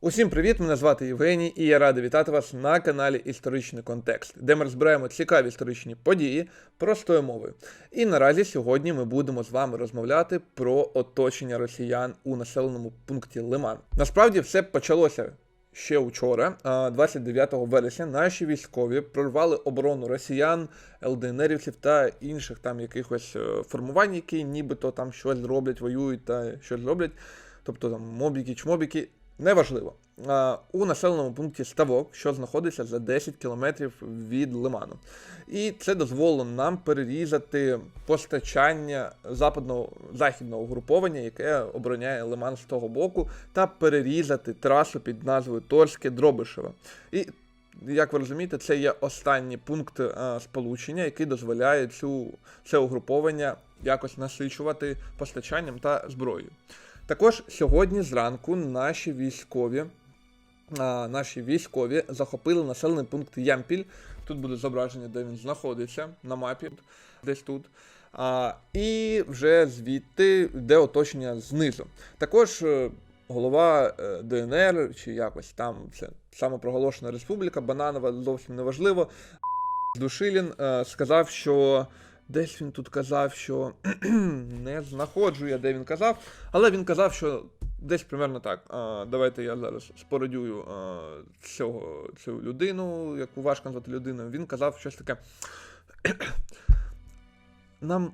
Усім привіт! Мене звати Євгеній, і я радий вітати вас на каналі Історичний контекст, де ми розбираємо цікаві історичні події простою мовою. І наразі сьогодні ми будемо з вами розмовляти про оточення росіян у населеному пункті Лиман. Насправді все почалося. Ще вчора, 29 вересня, наші військові прорвали оборону росіян, ЛДНРівців та інших там якихось е, формувань, які нібито там щось роблять, воюють та щось роблять. Тобто там мобіки, чмобіки, неважливо. У населеному пункті Ставок, що знаходиться за 10 кілометрів від Лиману. І це дозволило нам перерізати постачання западного західного угруповання, яке обороняє Лиман з того боку, та перерізати трасу під назвою Торське Дробишеве. І як ви розумієте, це є останній пункт е, сполучення, який дозволяє цю це угруповання якось насичувати постачанням та зброєю. Також сьогодні зранку наші військові, а, наші військові захопили населений пункт Ямпіль. Тут буде зображення, де він знаходиться на мапі, десь тут. А, і вже звідти йде оточення знизу. Також е, голова е, ДНР чи якось там це самопроголошена республіка Бананова, зовсім неважливо. Душилін е, сказав, що десь він тут казав, що не знаходжу я, де він казав, але він казав, що десь примерно так. А, давайте я зараз спородюю а, цього, цю людину, яку важко назвати людиною. Він казав щось таке. Нам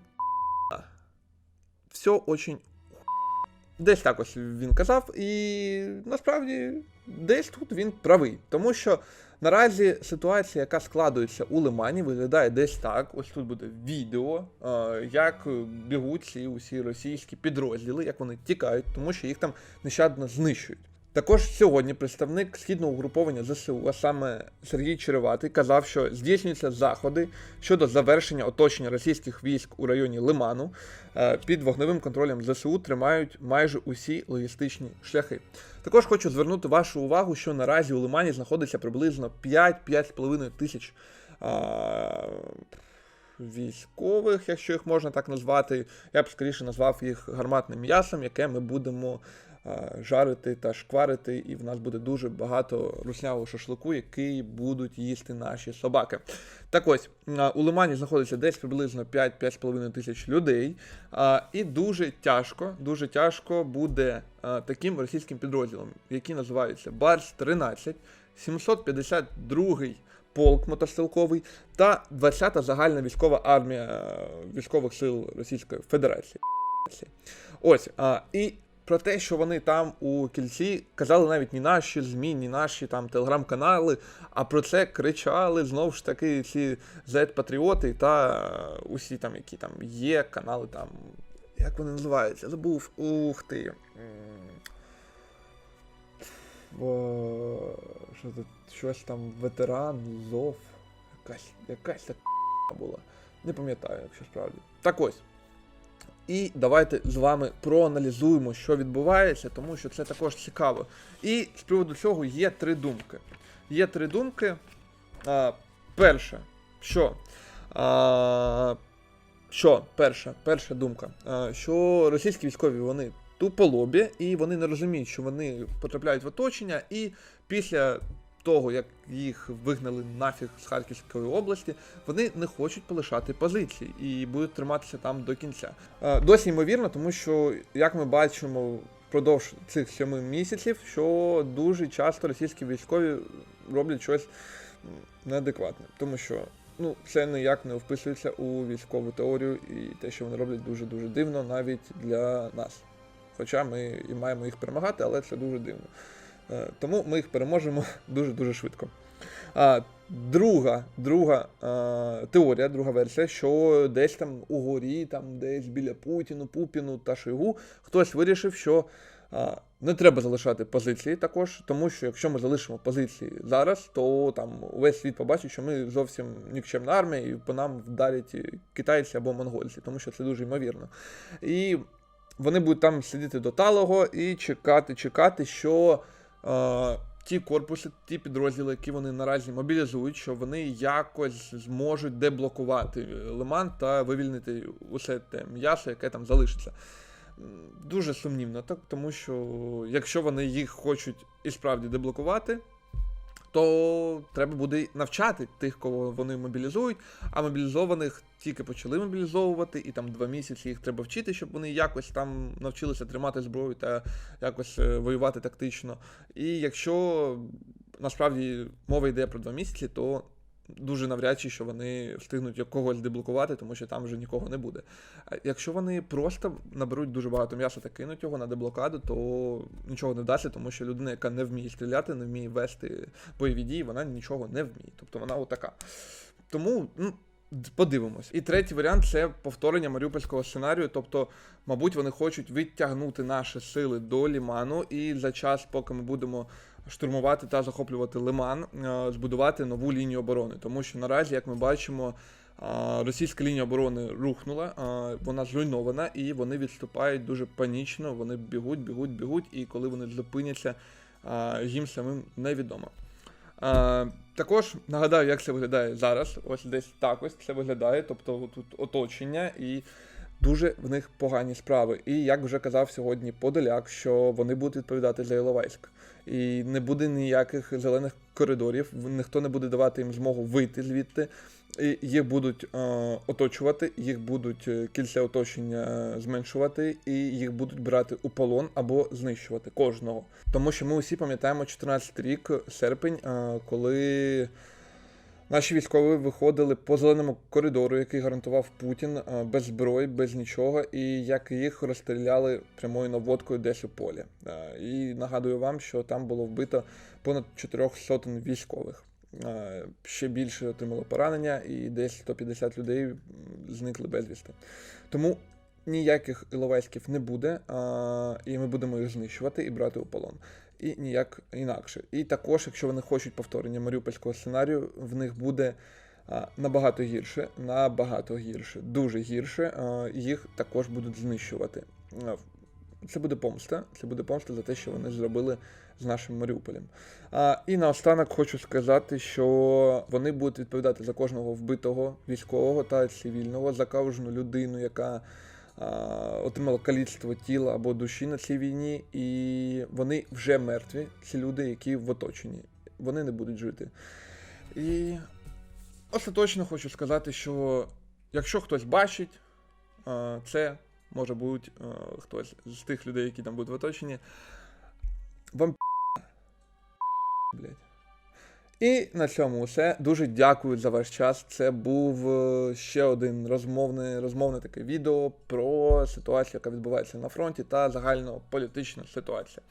все очень Десь так ось він казав, і насправді десь тут він правий. Тому що наразі ситуація, яка складується у Лимані, виглядає десь так. Ось тут буде відео, е, як бігуть ці усі російські підрозділи, як вони тікають, тому що їх там нещадно знищують. Також сьогодні представник східного угруповання ЗСУ, а саме Сергій Череватий, казав, що здійснюються заходи щодо завершення оточення російських військ у районі Лиману. Е, Під вогневим контролем ЗСУ тримають майже усі логістичні шляхи. Також хочу звернути вашу увагу, що наразі у Лимані знаходиться приблизно 5-5,5 тисяч. а, Військових, якщо їх можна так назвати, я б скоріше назвав їх гарматним м'ясом, яке ми будемо жарити та шкварити, і в нас буде дуже багато руснявого шашлику, який будуть їсти наші собаки. Так ось, е, у Лимані знаходиться десь приблизно 5-5,5 тисяч людей, е, і дуже тяжко, дуже тяжко буде е, таким російським підрозділом, який називається Барс 13, 752 полк мотострілковий та 20-та загальна військова армія е, військових сил Російської Федерації. Ось, а, і про те, що вони там у кільці казали навіть ні наші ЗМІ, ні наші там телеграм-канали, а про це кричали знову ж таки ці Z-патріоти та усі там, які там є, канали там. Як вони називаються? Забув. Ух ти. Що тут щось там ветеран, зов. Якась, якась така була. Не пам'ятаю, якщо справді. Так ось. І давайте з вами проаналізуємо, що відбувається, тому що це також цікаво. І з приводу цього є три думки. Є три думки. А, перша, що. А, що, перша, перша думка, а, що російські військові вони туполобі, і вони не розуміють, що вони потрапляють в оточення, і після того, як їх вигнали нафіг з Харківської області, вони не хочуть полишати позиції і будуть триматися там до кінця. Е, Досі ймовірно, тому що, як ми бачимо впродовж цих сьоми місяців, що дуже часто російські військові роблять щось неадекватне, тому що. Ну, це ніяк не вписується у військову теорію, і те, що вони роблять дуже дуже дивно, навіть для нас. Хоча ми і маємо їх перемагати, але це дуже дивно. Е, Тому ми їх переможемо дуже-дуже швидко. Друга, друга е, теорія, друга версія, що десь там угорі, там десь біля Путіну, Пупіну та Шойгу хтось вирішив, що е, не треба залишати позиції також, тому що якщо ми залишимо позиції зараз, то там увесь світ побачить, що ми зовсім нікчемна армія, і по нам вдарять китайці або монгольці, тому що це дуже ймовірно. І вони будуть там сидіти до талого і чекати, чекати, що ті корпуси, ті підрозділи, які вони наразі мобілізують, що вони якось зможуть деблокувати Лиман та вивільнити усе те м'ясо, яке там залишиться. дуже сумнівно, так, тому що якщо вони їх хочуть і справді деблокувати, то треба буде навчати тих, кого вони мобілізують, а мобілізованих тільки почали мобілізовувати, і там два місяці їх треба вчити, щоб вони якось там навчилися тримати зброю та якось е, воювати тактично. І якщо насправді мова йде про два місяці, то дуже навряд чи що вони встигнуть когось деблокувати, тому що там вже нікого не буде. Якщо вони просто наберуть дуже багато м'яса та кинуть його на деблокаду, то нічого не вдасться, тому що людина, яка не вміє стріляти, не вміє вести бойові дії, вона нічого не вміє. Тобто вона отака. Тому, ну. Подивимось. І третій варіант це повторення маріупольського сценарію. Тобто, мабуть, вони хочуть відтягнути наші сили до Ліману, і за час, поки ми будемо штурмувати та захоплювати Лиман, е, збудувати нову лінію оборони. Тому що наразі, як ми бачимо, російська лінія оборони рухнула, вона зруйнована, і вони відступають дуже панічно. Вони бігуть, бігуть, бігуть, і коли вони зупиняться, їм самим невідомо. Також нагадаю, як це виглядає зараз. Ось десь так ось це виглядає, тобто тут оточення і. Дуже в них погані справи. І як вже казав сьогодні Подоляк, що вони будуть відповідати за Іловайськ. І не буде ніяких зелених коридорів, ніхто не буде давати їм змогу вийти звідти. І їх будуть е, оточувати, їх будуть е, кільце оточення е, зменшувати, і їх будуть брати у полон або знищувати кожного. Тому що ми усі пам'ятаємо 14 рік, серпень, е, коли наші військові виходили по зеленому коридору, який гарантував Путін, е, без зброї, без нічого, і як їх розстріляли прямою наводкою десь у полі. Е, І нагадую вам, що там було вбито понад 4 сотень військових. Е, Ще більше отримало поранення, і десь 150 людей зникли безвісти. Тому ніяких іловайськів не буде, і ми будемо їх знищувати і брати у полон. І ніяк інакше. І також, якщо вони хочуть повторення маріупольського сценарію, в них буде набагато гірше, набагато гірше, дуже гірше. Їх також будуть знищувати. Це буде помста. Це буде помста за те, що вони зробили з нашим Маріуполем. А, і наостанок хочу сказати, що вони будуть відповідати за кожного вбитого військового та цивільного, за кожну людину, яка а, отримала каліцтво тіла або душі на цій війні, і вони вже мертві, ці люди, які в оточенні. Вони не будуть жити. І остаточно хочу сказати, що якщо хтось бачить, це може бути хтось з тих людей, які там будуть в оточенні. Вам блять. І на цьому все. Дуже дякую за ваш час. Це був е, ще один розмовне, розмовне таке відео про ситуацію, яка відбувається на фронті, та загальнополітична ситуація.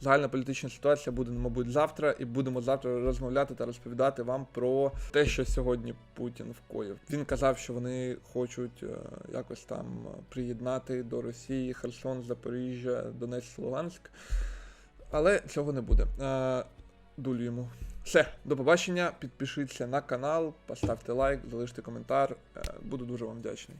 Загальна політична ситуація буде, мабуть, завтра, і будемо завтра розмовляти та розповідати вам про те, що сьогодні Путін вкоїв. Він казав, що вони хочуть е, якось там е, приєднати до Росії Херсон, Запоріжжя, Донецьк, Луганськ. Але цього не буде. Дулю йому. Все, до побачення. Підпишіться на канал, поставте лайк, залиште коментар. Е, Буду дуже вам вдячний.